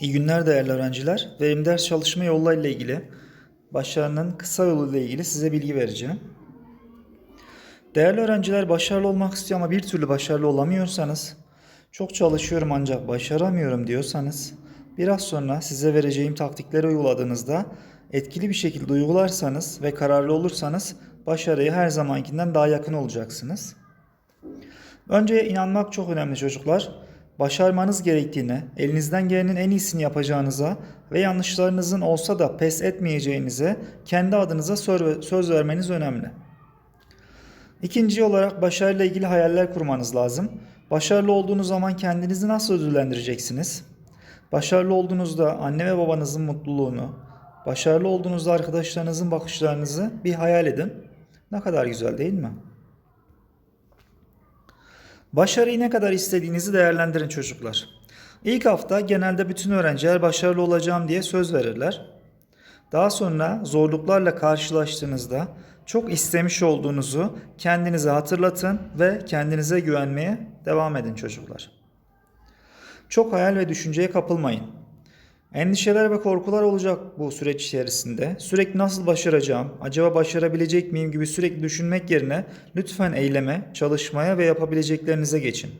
İyi günler değerli öğrenciler. Verim ders çalışma yollarıyla ilgili, başarının kısa yolu ile ilgili size bilgi vereceğim. Değerli öğrenciler başarılı olmak istiyor ama bir türlü başarılı olamıyorsanız, çok çalışıyorum ancak başaramıyorum diyorsanız, biraz sonra size vereceğim taktikleri uyguladığınızda etkili bir şekilde uygularsanız ve kararlı olursanız başarıya her zamankinden daha yakın olacaksınız. Önce inanmak çok önemli çocuklar. Başarmanız gerektiğine, elinizden gelenin en iyisini yapacağınıza ve yanlışlarınızın olsa da pes etmeyeceğinize kendi adınıza söz vermeniz önemli. İkinci olarak başarıyla ilgili hayaller kurmanız lazım. Başarılı olduğunuz zaman kendinizi nasıl ödüllendireceksiniz? Başarılı olduğunuzda anne ve babanızın mutluluğunu, başarılı olduğunuzda arkadaşlarınızın bakışlarınızı bir hayal edin. Ne kadar güzel değil mi? Başarıyı ne kadar istediğinizi değerlendirin çocuklar. İlk hafta genelde bütün öğrenciler başarılı olacağım diye söz verirler. Daha sonra zorluklarla karşılaştığınızda çok istemiş olduğunuzu kendinize hatırlatın ve kendinize güvenmeye devam edin çocuklar. Çok hayal ve düşünceye kapılmayın. Endişeler ve korkular olacak bu süreç içerisinde. Sürekli nasıl başaracağım, acaba başarabilecek miyim gibi sürekli düşünmek yerine lütfen eyleme, çalışmaya ve yapabileceklerinize geçin.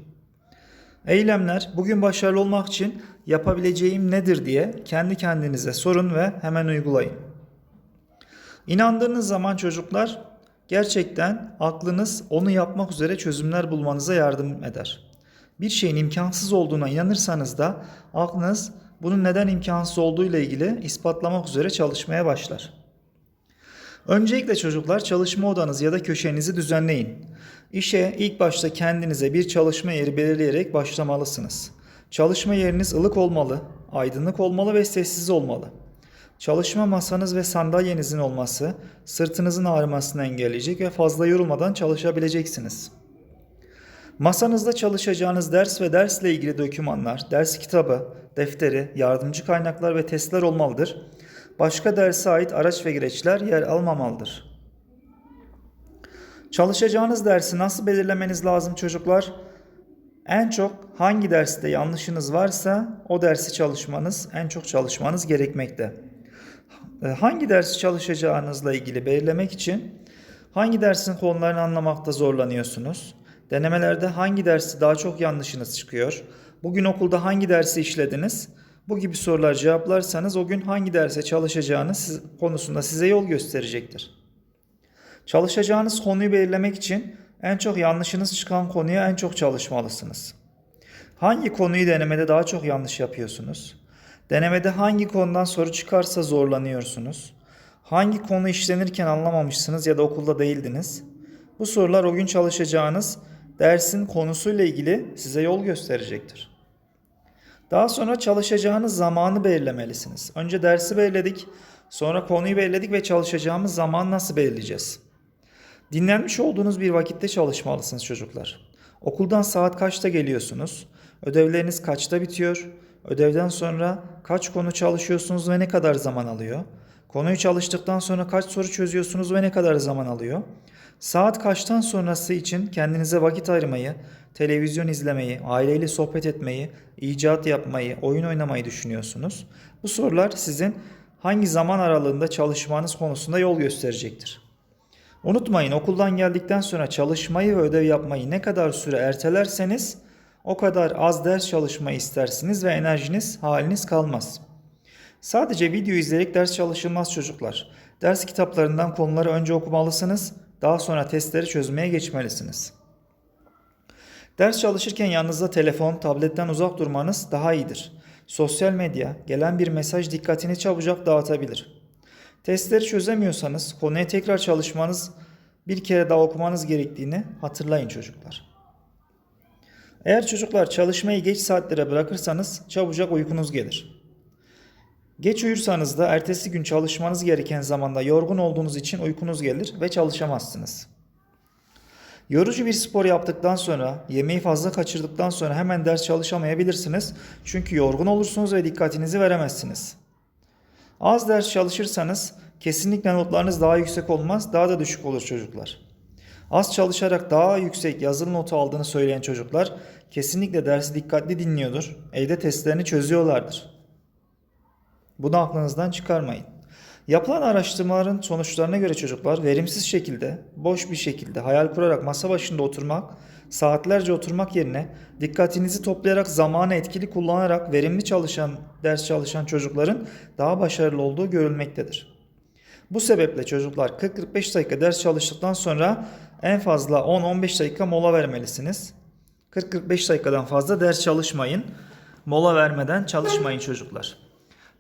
Eylemler bugün başarılı olmak için yapabileceğim nedir diye kendi kendinize sorun ve hemen uygulayın. İnandığınız zaman çocuklar gerçekten aklınız onu yapmak üzere çözümler bulmanıza yardım eder. Bir şeyin imkansız olduğuna inanırsanız da aklınız bunun neden imkansız olduğu ile ilgili ispatlamak üzere çalışmaya başlar. Öncelikle çocuklar çalışma odanızı ya da köşenizi düzenleyin. İşe ilk başta kendinize bir çalışma yeri belirleyerek başlamalısınız. Çalışma yeriniz ılık olmalı, aydınlık olmalı ve sessiz olmalı. Çalışma masanız ve sandalyenizin olması sırtınızın ağrımasını engelleyecek ve fazla yorulmadan çalışabileceksiniz. Masanızda çalışacağınız ders ve dersle ilgili dokümanlar, ders kitabı, defteri, yardımcı kaynaklar ve testler olmalıdır. Başka derse ait araç ve gereçler yer almamalıdır. Çalışacağınız dersi nasıl belirlemeniz lazım çocuklar? En çok hangi derste yanlışınız varsa o dersi çalışmanız, en çok çalışmanız gerekmekte. E, Hangi dersi çalışacağınızla ilgili belirlemek için hangi dersin konularını anlamakta zorlanıyorsunuz? Denemelerde hangi dersi daha çok yanlışınız çıkıyor? Bugün okulda hangi dersi işlediniz? Bu gibi sorular cevaplarsanız o gün hangi derse çalışacağınız konusunda size yol gösterecektir. Çalışacağınız konuyu belirlemek için en çok yanlışınız çıkan konuya en çok çalışmalısınız. Hangi konuyu denemede daha çok yanlış yapıyorsunuz? Denemede hangi konudan soru çıkarsa zorlanıyorsunuz? Hangi konu işlenirken anlamamışsınız ya da okulda değildiniz? Bu sorular o gün çalışacağınız dersin konusuyla ilgili size yol gösterecektir. Daha sonra çalışacağınız zamanı belirlemelisiniz. Önce dersi belirledik, sonra konuyu belirledik ve çalışacağımız zaman nasıl belirleyeceğiz? Dinlenmiş olduğunuz bir vakitte çalışmalısınız çocuklar. Okuldan saat kaçta geliyorsunuz? Ödevleriniz kaçta bitiyor? Ödevden sonra kaç konu çalışıyorsunuz ve ne kadar zaman alıyor? Konuyu çalıştıktan sonra kaç soru çözüyorsunuz ve ne kadar zaman alıyor? Saat kaçtan sonrası için kendinize vakit ayırmayı, televizyon izlemeyi, aileyle sohbet etmeyi, icat yapmayı, oyun oynamayı düşünüyorsunuz? Bu sorular sizin hangi zaman aralığında çalışmanız konusunda yol gösterecektir. Unutmayın okuldan geldikten sonra çalışmayı ve ödev yapmayı ne kadar süre ertelerseniz o kadar az ders çalışmayı istersiniz ve enerjiniz, haliniz kalmaz. Sadece video izleyerek ders çalışılmaz çocuklar. Ders kitaplarından konuları önce okumalısınız, daha sonra testleri çözmeye geçmelisiniz. Ders çalışırken yanınızda telefon, tabletten uzak durmanız daha iyidir. Sosyal medya, gelen bir mesaj dikkatini çabucak dağıtabilir. Testleri çözemiyorsanız konuya tekrar çalışmanız, bir kere daha okumanız gerektiğini hatırlayın çocuklar. Eğer çocuklar çalışmayı geç saatlere bırakırsanız çabucak uykunuz gelir. Geç uyursanız da ertesi gün çalışmanız gereken zamanda yorgun olduğunuz için uykunuz gelir ve çalışamazsınız. Yorucu bir spor yaptıktan sonra, yemeği fazla kaçırdıktan sonra hemen ders çalışamayabilirsiniz. Çünkü yorgun olursunuz ve dikkatinizi veremezsiniz. Az ders çalışırsanız kesinlikle notlarınız daha yüksek olmaz, daha da düşük olur çocuklar. Az çalışarak daha yüksek yazılı notu aldığını söyleyen çocuklar kesinlikle dersi dikkatli dinliyordur, evde testlerini çözüyorlardır. Bunu aklınızdan çıkarmayın. Yapılan araştırmaların sonuçlarına göre çocuklar verimsiz şekilde, boş bir şekilde hayal kurarak masa başında oturmak, saatlerce oturmak yerine dikkatinizi toplayarak zamanı etkili kullanarak verimli çalışan, ders çalışan çocukların daha başarılı olduğu görülmektedir. Bu sebeple çocuklar 40-45 dakika ders çalıştıktan sonra en fazla 10-15 dakika mola vermelisiniz. 40-45 dakikadan fazla ders çalışmayın. Mola vermeden çalışmayın çocuklar.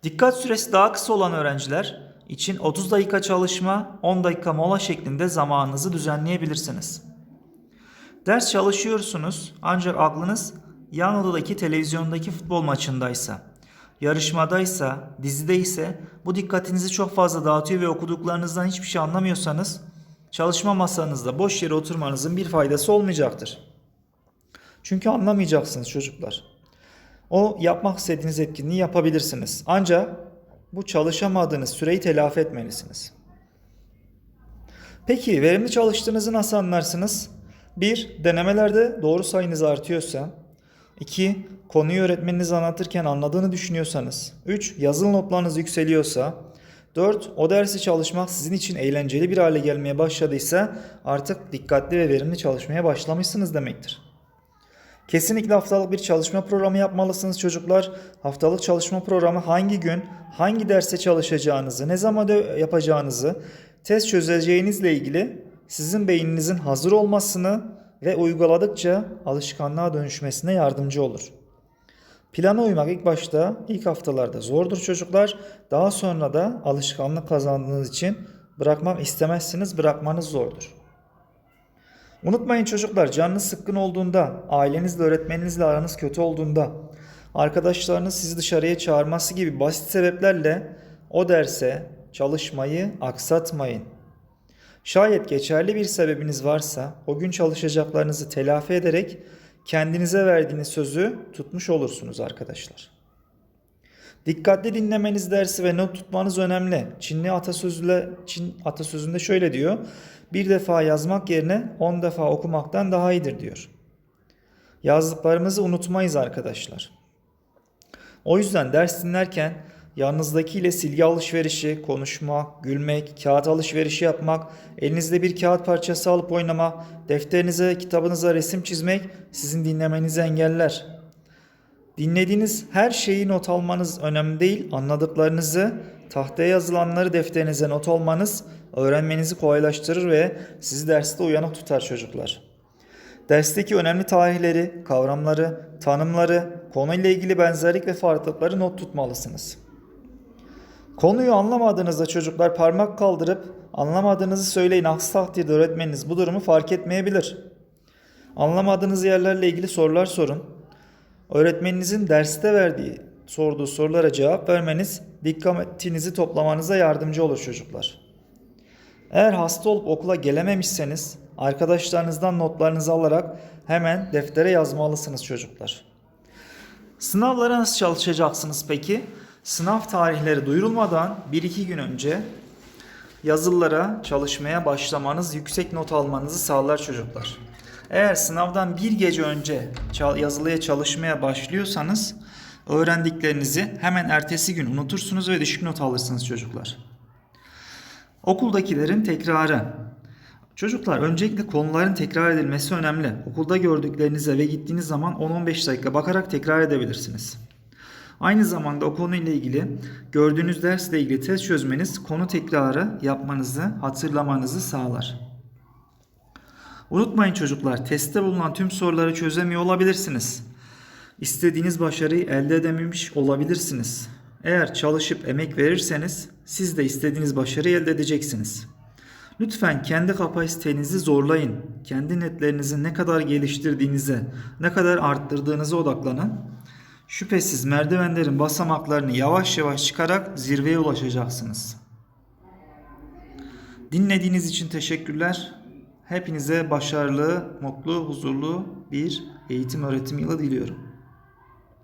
Dikkat süresi daha kısa olan öğrenciler için 30 dakika çalışma, 10 dakika mola şeklinde zamanınızı düzenleyebilirsiniz. Ders çalışıyorsunuz ancak aklınız yan odadaki televizyondaki futbol maçındaysa, yarışmadaysa, dizideyse bu dikkatinizi çok fazla dağıtıyor ve okuduklarınızdan hiçbir şey anlamıyorsanız çalışma masanızda boş yere oturmanızın bir faydası olmayacaktır. Çünkü anlamayacaksınız çocuklar. O yapmak istediğiniz etkinliği yapabilirsiniz. Ancak bu çalışamadığınız süreyi telafi etmelisiniz. Peki verimli çalıştığınızı nasıl anlarsınız? 1. Denemelerde doğru sayınız artıyorsa. 2. Konuyu öğretmeniniz anlatırken anladığını düşünüyorsanız. 3. Yazılı notlarınız yükseliyorsa. 4. O dersi çalışmak sizin için eğlenceli bir hale gelmeye başladıysa artık dikkatli ve verimli çalışmaya başlamışsınız demektir. Kesinlikle haftalık bir çalışma programı yapmalısınız çocuklar. Haftalık çalışma programı hangi gün, hangi derste çalışacağınızı, ne zaman yapacağınızı, test çözeceğinizle ilgili sizin beyninizin hazır olmasını ve uyguladıkça alışkanlığa dönüşmesine yardımcı olur. Plana uymak ilk başta, ilk haftalarda zordur çocuklar. Daha sonra da alışkanlık kazandığınız için bırakmak istemezsiniz, bırakmanız zordur. Unutmayın çocuklar canınız sıkkın olduğunda, ailenizle öğretmeninizle aranız kötü olduğunda, arkadaşlarınız sizi dışarıya çağırması gibi basit sebeplerle o derse çalışmayı aksatmayın. Şayet geçerli bir sebebiniz varsa o gün çalışacaklarınızı telafi ederek kendinize verdiğiniz sözü tutmuş olursunuz arkadaşlar. Dikkatli dinlemeniz dersi ve not tutmanız önemli. Çinli atasözüyle Çin atasözünde şöyle diyor. Bir defa yazmak yerine on defa okumaktan daha iyidir diyor. Yazdıklarımızı unutmayız arkadaşlar. O yüzden ders dinlerken yanınızdakiyle silgi alışverişi, konuşmak, gülmek, kağıt alışverişi yapmak, elinizde bir kağıt parçası alıp oynamak, defterinize, kitabınıza resim çizmek sizin dinlemenizi engeller. Dinlediğiniz her şeyi not almanız önemli değil. Anladıklarınızı, tahtaya yazılanları defterinize not almanız öğrenmenizi kolaylaştırır ve sizi derste uyanık tutar çocuklar. Dersteki önemli tarihleri, kavramları, tanımları, konuyla ilgili benzerlik ve farklılıkları not tutmalısınız. Konuyu anlamadığınızda çocuklar parmak kaldırıp anlamadığınızı söyleyin. Aksi takdirde öğretmeniniz bu durumu fark etmeyebilir. Anlamadığınız yerlerle ilgili sorular sorun. Öğretmeninizin derste verdiği, sorduğu sorulara cevap vermeniz dikkatinizi toplamanıza yardımcı olur çocuklar. Eğer hasta olup okula gelememişseniz arkadaşlarınızdan notlarınızı alarak hemen deftere yazmalısınız çocuklar. Sınavlara nasıl çalışacaksınız peki? Sınav tarihleri duyurulmadan 1-2 gün önce yazılılara çalışmaya başlamanız yüksek not almanızı sağlar çocuklar. Eğer sınavdan bir gece önce yazılıya çalışmaya başlıyorsanız öğrendiklerinizi hemen ertesi gün unutursunuz ve düşük not alırsınız çocuklar. Okuldakilerin tekrarı. Çocuklar öncelikle konuların tekrar edilmesi önemli. Okulda gördüklerinize ve gittiğiniz zaman 10-15 dakika bakarak tekrar edebilirsiniz. Aynı zamanda o konuyla ilgili gördüğünüz dersle ilgili test çözmeniz konu tekrarı yapmanızı, hatırlamanızı sağlar. Unutmayın çocuklar, testte bulunan tüm soruları çözemiyor olabilirsiniz. İstediğiniz başarıyı elde edememiş olabilirsiniz. Eğer çalışıp emek verirseniz siz de istediğiniz başarıyı elde edeceksiniz. Lütfen kendi kapasitenizi zorlayın. Kendi netlerinizi ne kadar geliştirdiğinize, ne kadar arttırdığınıza odaklanın. Şüphesiz merdivenlerin basamaklarını yavaş yavaş çıkarak zirveye ulaşacaksınız. Dinlediğiniz için teşekkürler. Hepinize başarılı, mutlu, huzurlu bir eğitim öğretim yılı diliyorum.